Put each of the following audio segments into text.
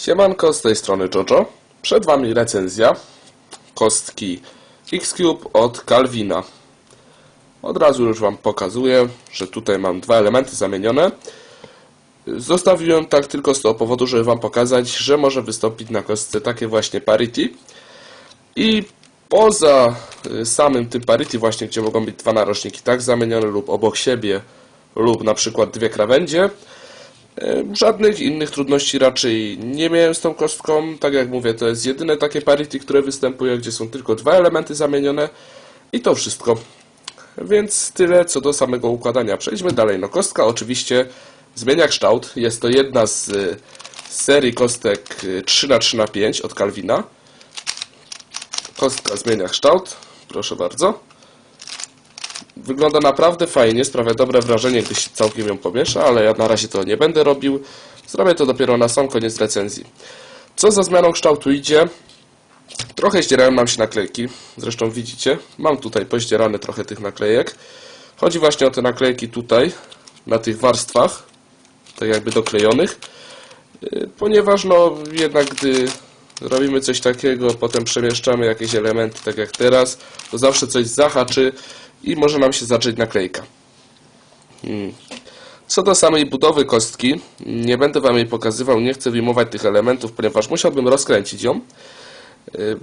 Siemanko, z tej strony Jojo. Przed Wami recenzja kostki X-Cube od Calvina. Od razu już Wam pokazuję, że tutaj mam dwa elementy zamienione. Zostawiłem tak tylko z tego powodu, żeby Wam pokazać, że może wystąpić na kostce takie właśnie parity. I poza y, samym tym parity właśnie, gdzie mogą być dwa narożniki tak zamienione lub obok siebie, lub na przykład dwie krawędzie, Żadnych innych trudności raczej nie miałem z tą kostką. Tak jak mówię, to jest jedyne takie parity, które występuje, gdzie są tylko dwa elementy zamienione i to wszystko. Więc tyle co do samego układania. Przejdźmy dalej. No kostka oczywiście zmienia kształt. Jest to jedna z y, serii kostek y, 3x3x5 od Calvina. Kostka zmienia kształt. Proszę bardzo. Wygląda naprawdę fajnie, sprawia dobre wrażenie, gdy się całkiem ją pomiesza, ale ja na razie to nie będę robił. Zrobię to dopiero na sam koniec recenzji. Co za zmianą kształtu idzie? Trochę zdzierają nam się naklejki, zresztą widzicie. Mam tutaj pozdzierane trochę tych naklejek. Chodzi właśnie o te naklejki tutaj, na tych warstwach, tak jakby doklejonych. Yy, Ponieważ no jednak gdy robimy coś takiego, potem przemieszczamy jakieś elementy, tak jak teraz, to zawsze coś zahaczy i może nam się zacząć naklejka. Hmm. Co do samej budowy kostki, nie będę Wam jej pokazywał, nie chcę wyjmować tych elementów, ponieważ musiałbym rozkręcić ją. Yy,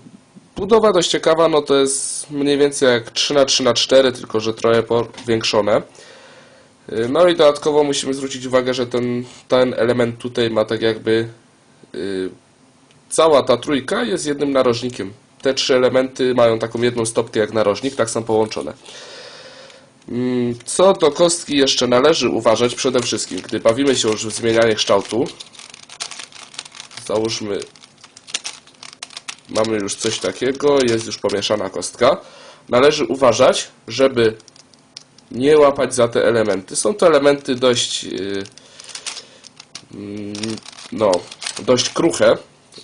Budowa dość ciekawa, no to jest mniej więcej jak 3x3x4, tylko że trochę powiększone. Yy, No i dodatkowo musimy zwrócić uwagę, że ten, ten element tutaj ma tak jakby yy, cała ta trójka jest jednym narożnikiem. Te trzy elementy mają taką jedną stopkę jak narożnik, tak są połączone. Mm, Co do kostki jeszcze należy uważać przede wszystkim, gdy bawimy się już w zmienianie kształtu. Załóżmy, mamy już coś takiego, jest już pomieszana kostka. Należy uważać, żeby nie łapać za te elementy. Są to elementy dość, yy, mm, no, dość kruche.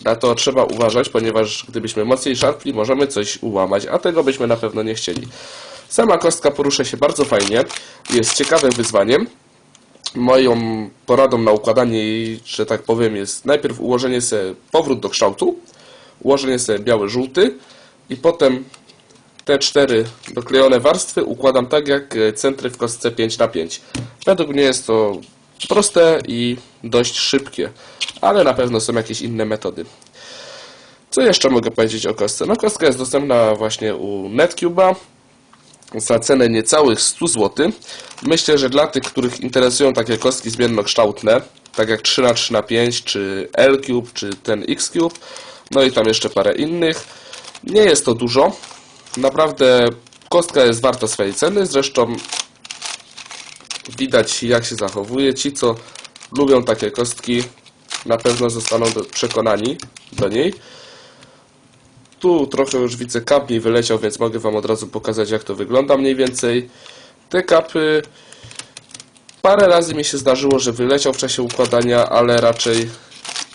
Na to trzeba uważać, ponieważ gdybyśmy mocniej szarpli, możemy coś ułamać, a tego byśmy na pewno nie chcieli. Sama kostka porusza się bardzo fajnie, jest ciekawym wyzwaniem. Moją poradą na układanie jej, że tak powiem, jest najpierw ułożenie sobie powrót do kształtu, ułożenie sobie biały, żółty i potem te cztery doklejone warstwy układam tak jak centry w kostce 5 na 5 Według mnie jest to proste i dość szybkie, ale na pewno są jakieś inne metody. Co jeszcze mogę powiedzieć o kostce? No kostka jest dostępna właśnie u Netcube'a za cenę niecałych 100 zł. Myślę, że dla tych, których interesują takie kostki zmiennokształtne, tak jak 3x3x5, czy L-Cube, czy ten X-Cube, no i tam jeszcze parę innych, nie jest to dużo. Naprawdę kostka jest warta swojej ceny, zresztą widać jak się zachowuje. Ci, co lubią takie kostki, na pewno zostaną do, przekonani do niej. Tu trochę już widzę kap mi wyleciał, więc mogę Wam od razu pokazać jak to wygląda mniej więcej. Te kapy parę razy mi się zdarzyło, że wyleciał w czasie układania, ale raczej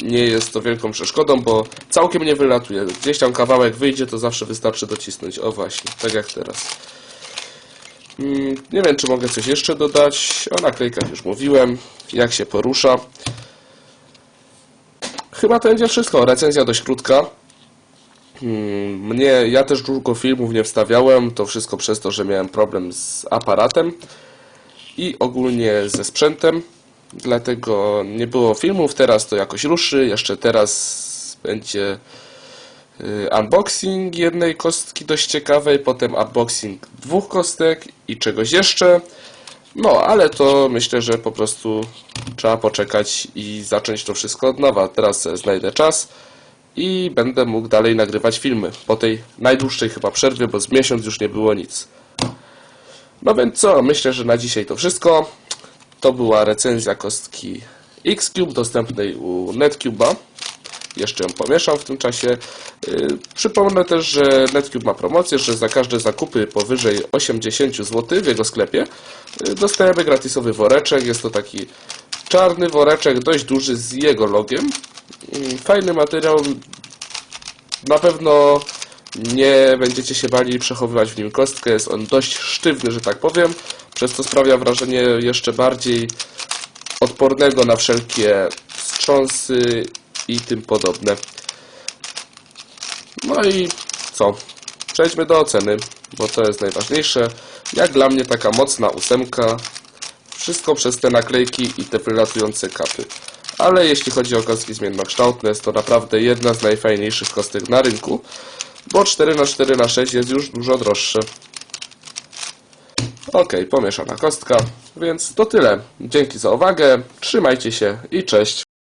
nie jest to wielką przeszkodą, bo całkiem nie wylatuje. Gdzieś tam kawałek wyjdzie, to zawsze wystarczy docisnąć. O właśnie, tak jak teraz. Mm, Nie wiem, czy mogę coś jeszcze dodać. O naklejkach już mówiłem, jak się porusza. Chyba to będzie wszystko. Recenzja dość krótka. Mm, Mnie, ja też długo filmów nie wstawiałem, to wszystko przez to, że miałem problem z aparatem i ogólnie ze sprzętem, dlatego nie było filmów, teraz to jakoś ruszy, jeszcze teraz będzie unboxing jednej kostki dość ciekawej, potem unboxing dwóch kostek i czegoś jeszcze, no ale to myślę, że po prostu trzeba poczekać i zacząć to wszystko od nowa, teraz znajdę czas i będę mógł dalej nagrywać filmy. Po tej najdłuższej chyba przerwie, bo z miesiąc już nie było nic. No więc co, myślę, że na dzisiaj to wszystko. To była recenzja kostki X-Cube dostępnej u Netcube'a. Jeszcze ją pomieszam w tym czasie. Yy, Przypomnę też, że Netcube ma promocję, że za każde zakupy powyżej 80 zł w jego sklepie yy, dostajemy gratisowy woreczek. Jest to taki czarny woreczek, dość duży z jego logiem. Yy, Fajny materiał. Na pewno nie będziecie się bali przechowywać w nim kostkę. Jest on dość sztywny, że tak powiem, przez co sprawia wrażenie jeszcze bardziej odpornego na wszelkie wstrząsy i tym podobne. No i co? Przejdźmy do oceny, bo to jest najważniejsze. Jak dla mnie taka mocna ósemka. Wszystko przez te naklejki i te wylatujące kapy. Ale jeśli chodzi o kostki zmiennokształtne, jest to naprawdę jedna z najfajniejszych kostek na rynku, bo 4x4x6 jest już dużo droższe. Ok, pomieszana kostka, więc to tyle. Dzięki za uwagę, trzymajcie się i cześć.